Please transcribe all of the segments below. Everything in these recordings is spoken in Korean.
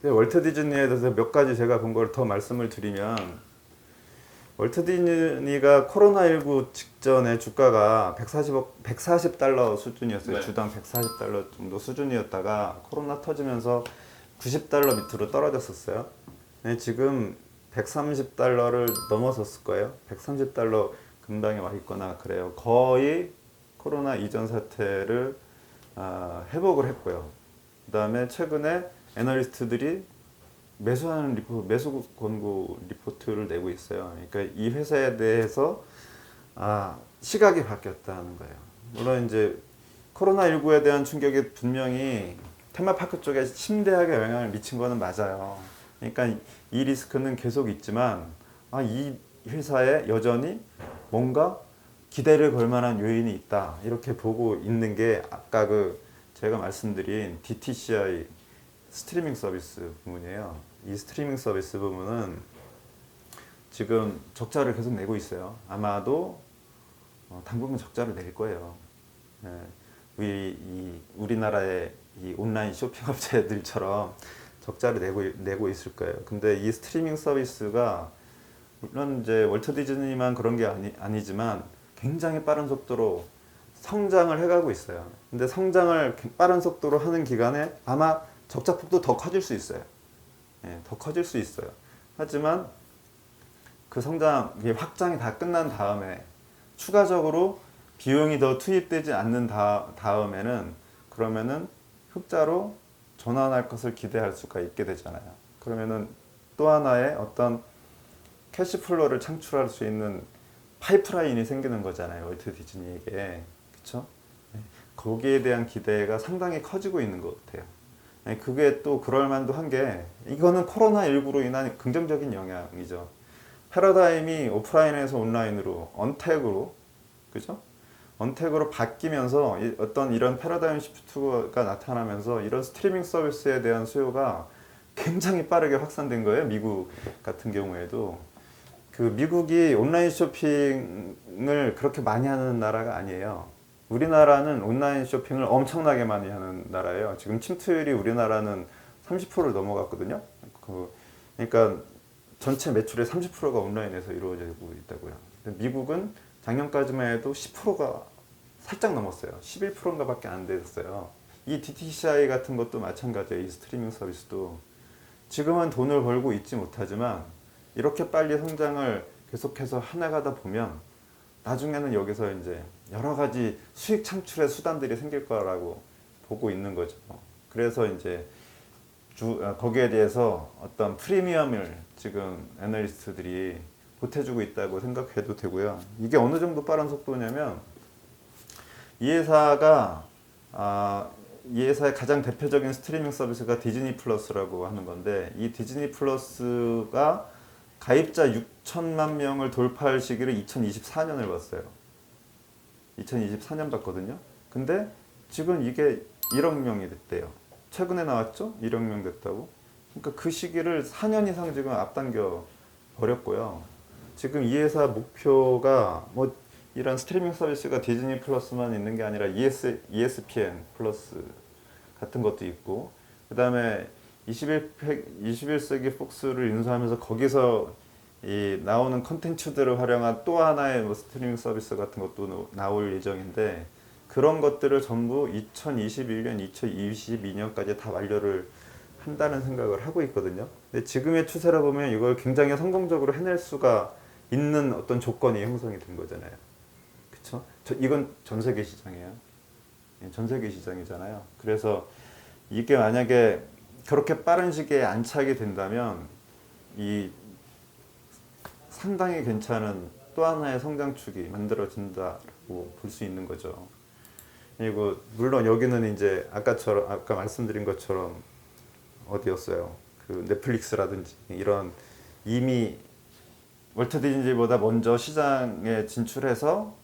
근데 월트 디즈니에 대해서 몇 가지 제가 본 걸 더 말씀을 드리면 월트 디즈니가 코로나19 직전에 주가가 140억, 140달러 수준이었어요. 네. 주당 140달러 정도 수준이었다가 코로나 터지면서 90달러 밑으로 떨어졌었어요. 근데 지금 130달러를 넘어섰을 거예요. 130달러 근방에 와 있거나 그래요. 거의 코로나 이전 사태를 아, 회복을 했고요. 그 다음에 최근에 애널리스트들이 매수하는 리포, 매수 권고 리포트를 내고 있어요. 그러니까 이 회사에 대해서 아, 시각이 바뀌었다는 거예요. 물론 이제 코로나 19에 대한 충격이 분명히 테마파크 쪽에 심대하게 영향을 미친 거는 맞아요. 그러니까 이 리스크는 계속 있지만 아, 이 회사에 여전히 뭔가 기대를 걸 만한 요인이 있다. 이렇게 보고 있는 게 아까 그 제가 말씀드린 DTCI 스트리밍 서비스 부분이에요. 이 스트리밍 서비스 부분은 지금 적자를 계속 내고 있어요. 아마도 어, 당분간 적자를 낼 거예요. 네. 우리 이 우리나라의 이 온라인 쇼핑 업체들처럼 적자를 내고 내고 있을 거예요. 근데 이 스트리밍 서비스가 물론 이제 월트 디즈니만 그런 게 아니, 아니지만 굉장히 빠른 속도로 성장을 해가고 있어요. 근데 성장을 빠른 속도로 하는 기간에 아마 적자폭도 더 커질 수 있어요. 예, 더 커질 수 있어요. 하지만 그 성장 확장이 다 끝난 다음에 추가적으로 비용이 더 투입되지 않는 다, 다음에는 그러면은 흑자로 전환할 것을 기대할 수가 있게 되잖아요. 그러면은 또 하나의 어떤 캐시플로를 창출할 수 있는 파이프라인이 생기는 거잖아요. 월트 디즈니에게. 그쵸? 네. 거기에 대한 기대가 상당히 커지고 있는 것 같아요. 네, 그게 또 그럴만도 한 게 이거는 코로나19로 인한 긍정적인 영향이죠. 패러다임이 오프라인에서 온라인으로 언택으로 그죠? 언택으로 바뀌면서 이- 어떤 이런 패러다임 시프트가 나타나면서 이런 스트리밍 서비스에 대한 수요가 굉장히 빠르게 확산된 거예요. 미국 같은 경우에도 그 미국이 온라인 쇼핑을 그렇게 많이 하는 나라가 아니에요. 우리나라는 온라인 쇼핑을 엄청나게 많이 하는 나라예요. 지금 침투율이 우리나라는 30%를 넘어갔거든요. 그, 그러니까 전체 매출의 30%가 온라인에서 이루어지고 있다고요. 미국은 작년까지만 해도 10%가 살짝 넘었어요. 11%인가 밖에 안 됐어요. 이 DTCI 같은 것도 마찬가지예요. 이 스트리밍 서비스도. 지금은 돈을 벌고 있지 못하지만 이렇게 빨리 성장을 계속해서 해나가다 보면 나중에는 여기서 이제 여러 가지 수익 창출의 수단들이 생길 거라고 보고 있는 거죠. 그래서 이제 주, 아, 거기에 대해서 어떤 프리미엄을 지금 애널리스트들이 보태주고 있다고 생각해도 되고요. 이게 어느 정도 빠른 속도냐면 이 회사가 아, 이 회사의 가장 대표적인 스트리밍 서비스가 디즈니 플러스라고 하는 건데 이 디즈니 플러스가 가입자 6천만 명을 돌파할 시기를 2024년을 봤어요. 2024년 봤거든요. 근데 지금 이게 1억 명이 됐대요. 최근에 나왔죠? 1억 명 됐다고. 그러니까 그 시기를 4년 이상 지금 앞당겨 버렸고요. 지금 이 회사 목표가 뭐 이런 스트리밍 서비스가 디즈니 플러스만 있는 게 아니라 ES, ESPN 플러스 같은 것도 있고 그 다음에 21, 21세기 폭스를 인수하면서 거기서 이 나오는 컨텐츠들을 활용한 또 하나의 뭐 스트리밍 서비스 같은 것도 나올 예정인데 그런 것들을 전부 2021년, 2022년까지 다 완료를 한다는 생각을 하고 있거든요. 근데 지금의 추세를 보면 이걸 굉장히 성공적으로 해낼 수가 있는 어떤 조건이 형성이 된 거잖아요. 그쵸? 저, 이건 전 세계 시장이에요. 예, 전 세계 시장이잖아요. 그래서 이게 만약에 그렇게 빠른 시기에 안착이 된다면 이 상당히 괜찮은 또 하나의 성장축이 만들어진다고 볼 수 있는 거죠. 그리고 물론 여기는 이제 아까처럼 아까 말씀드린 것처럼 어디였어요? 그 넷플릭스라든지 이런 이미 월트 디즈니보다 먼저 시장에 진출해서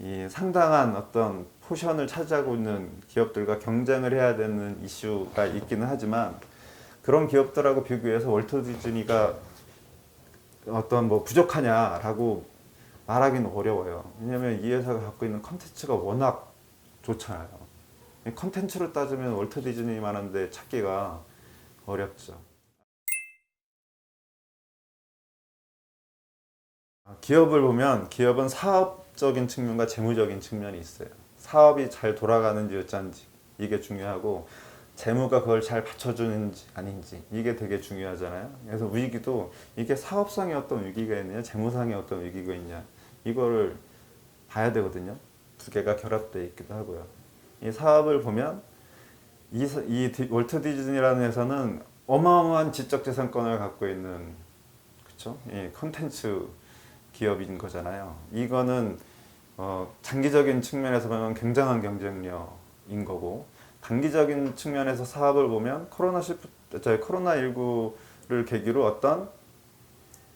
이 상당한 어떤 포션을 차지하고 있는 기업들과 경쟁을 해야 되는 이슈가 있기는 하지만 그런 기업들하고 비교해서 월트 디즈니가 어떤 뭐 부족하냐라고 말하기는 어려워요. 왜냐하면 이 회사가 갖고 있는 컨텐츠가 워낙 좋잖아요. 컨텐츠로 따지면 월트 디즈니만 한데 찾기가 어렵죠. 기업을 보면 기업은 사업적인 측면과 재무적인 측면이 있어요. 사업이 잘 돌아가는지 어쩐지 이게 중요하고 재무가 그걸 잘 받쳐주는지 아닌지 이게 되게 중요하잖아요. 그래서 위기도 이게 사업상의 어떤 위기가 있느냐, 재무상의 어떤 위기가 있냐 이거를 봐야 되거든요. 두 개가 결합되어 있기도 하고요. 이 사업을 보면 이, 사- 이 디- 월트 디즈니라는 회사는 어마어마한 지적재산권을 갖고 있는 그렇죠? 이 컨텐츠 기업인 거잖아요. 이거는 어, 장기적인 측면에서 보면 굉장한 경쟁력인 거고 단기적인 측면에서 사업을 보면 코로나 시프 저 코로나 19를 계기로 어떤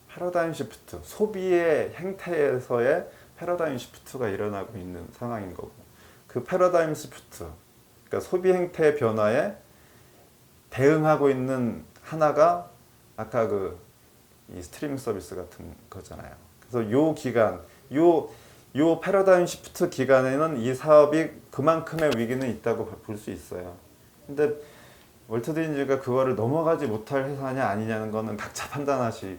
패러다임 시프트 소비의 행태에서의 패러다임 시프트가 일어나고 있는 상황인 거고 그 패러다임 시프트 그러니까 소비 행태 변화에 대응하고 있는 하나가 아까 그 이 스트리밍 서비스 같은 거잖아요. 그래서 요 기간, 요, 요 패러다임 시프트 기간에는 이 사업이 그만큼의 위기는 있다고 볼 수 있어요. 근데 월트 디즈니가 그거를 넘어가지 못할 회사냐 아니냐는 거는 각자 판단하시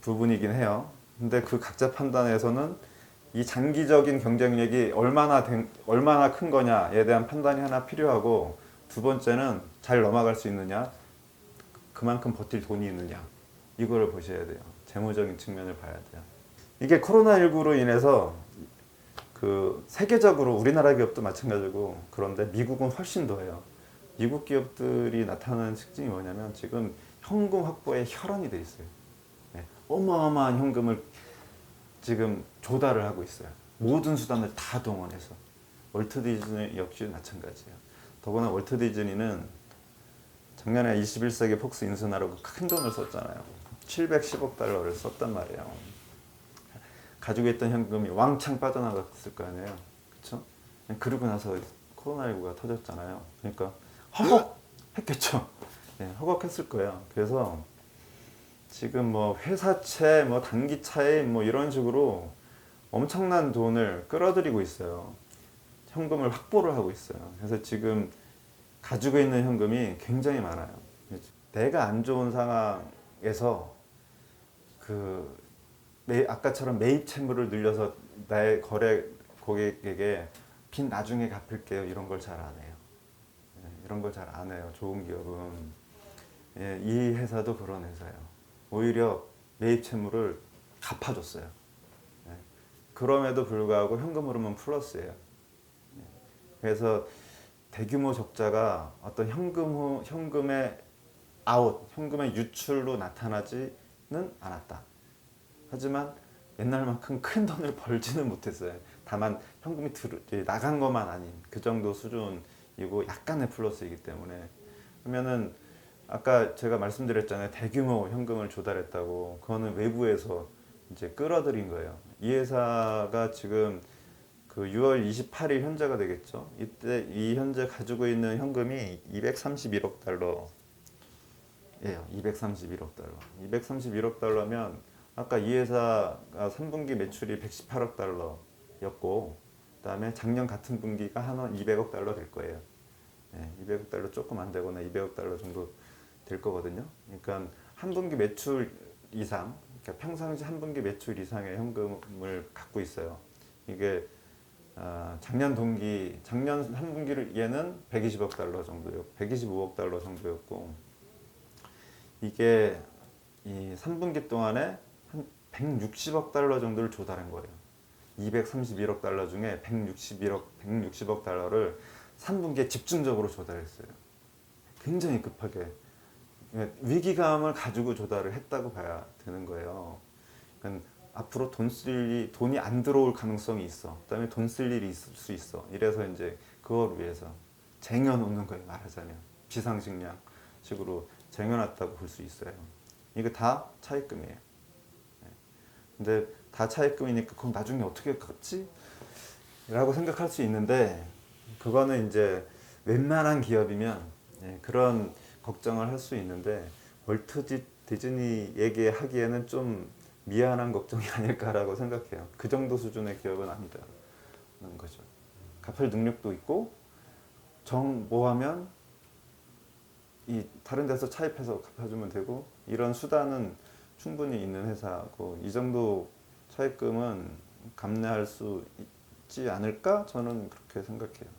부분이긴 해요. 근데 그 각자 판단에서는 이 장기적인 경쟁력이 얼마나 된- 얼마나 큰 거냐에 대한 판단이 하나 필요하고 두 번째는 잘 넘어갈 수 있느냐 그만큼 버틸 돈이 있느냐 이거를 보셔야 돼요. 재무적인 측면을 봐야 돼요. 이게 코로나19로 인해서 그 세계적으로 우리나라 기업도 마찬가지고 그런데 미국은 훨씬 더해요. 미국 기업들이 나타나는 특징이 뭐냐면 지금 현금 확보에 혈안이 돼 있어요. 네, 어마어마한 현금을 지금 조달을 하고 있어요. 모든 수단을 다 동원해서 월트 디즈니 역시 마찬가지예요. 더구나 월트 디즈니는 작년에 21세기 폭스 인수나라고 큰 돈을 썼잖아요. 710억 달러를 썼단 말이에요. 가지고 있던 현금이 왕창 빠져나갔을 거 아니에요. 그렇죠? 그러고 나서 코로나19가 터졌잖아요. 그러니까 허걱했겠죠. 네, 허걱했을 거예요. 그래서 지금 뭐 회사채, 뭐 단기차에 뭐 이런 식으로 엄청난 돈을 끌어들이고 있어요. 현금을 확보를 하고 있어요. 그래서 지금 가지고 있는 현금이 굉장히 많아요. 내가 안 좋은 상황에서 그 매, 아까처럼 매입 채무를 늘려서 나의 거래 고객에게 빚 나중에 갚을게요 이런 걸 잘 안 해요. 예, 이런 걸 잘 안 해요. 좋은 기업은 예, 이 회사도 그런 회사예요. 오히려 매입 채무를 갚아줬어요. 예, 그럼에도 불구하고 현금 흐름은 플러스예요. 예, 그래서 대규모 적자가 어떤 현금 후- 현금의 아웃, 현금의 유출로 나타나지는 않았다. 하지만 옛날만큼 큰 돈을 벌지는 못했어요. 다만 현금이 들, 나간 것만 아닌 그 정도 수준이고 약간의 플러스이기 때문에 그러면은 아까 제가 말씀드렸잖아요. 대규모 현금을 조달했다고. 그거는 외부에서 이제 끌어들인 거예요. 이 회사가 지금 그 6월 28일 현재가 되겠죠. 이때 이 현재 가지고 있는 현금이 231억 달러. 예요. 231억 달러. 231억 달러면 아까 이 회사가 3분기 매출이 118억 달러였고 그다음에 작년 같은 분기가 한 200억 달러 될 거예요. 예, 200억 달러 조금 안 되거나 200억 달러 정도 될 거거든요. 그러니까 한 분기 매출 이상, 그러니까 평상시 한 분기 매출 이상의 현금을 갖고 있어요. 이게 아, 작년 동기, 작년 한 분기를 얘는 120억 달러 정도였고, 125억 달러 정도였고, 이게 이 3분기 동안에 한 160억 달러 정도를 조달한 거예요. 231억 달러 중에 161억, 160억 달러를 3분기에 집중적으로 조달했어요. 굉장히 급하게. 그러니까 위기감을 가지고 조달을 했다고 봐야 되는 거예요. 그러니까 앞으로 돈 쓸 일이 돈이 안 들어올 가능성이 있어. 그다음에 돈 쓸 일이 있을 수 있어. 이래서 이제 그걸 위해서 쟁여놓는 거예요. 말하자면 비상식량 식으로 쟁여놨다고 볼 수 있어요. 이게 다 차입금이에요. 네. 근데 다 차입금이니까 그럼 나중에 어떻게 갚지? 라고 생각할 수 있는데 그거는 이제 웬만한 기업이면 예, 그런 걱정을 할 수 있는데 월트 디- 디즈니에게 하기에는 좀 미안한 걱정이 아닐까라고 생각해요. 그 정도 수준의 기업은 아니다는 거죠. 갚을 능력도 있고 정 뭐하면 이 다른 데서 차입해서 갚아주면 되고 이런 수단은 충분히 있는 회사고 이 정도 차입금은 감내할 수 있지 않을까 저는 그렇게 생각해요.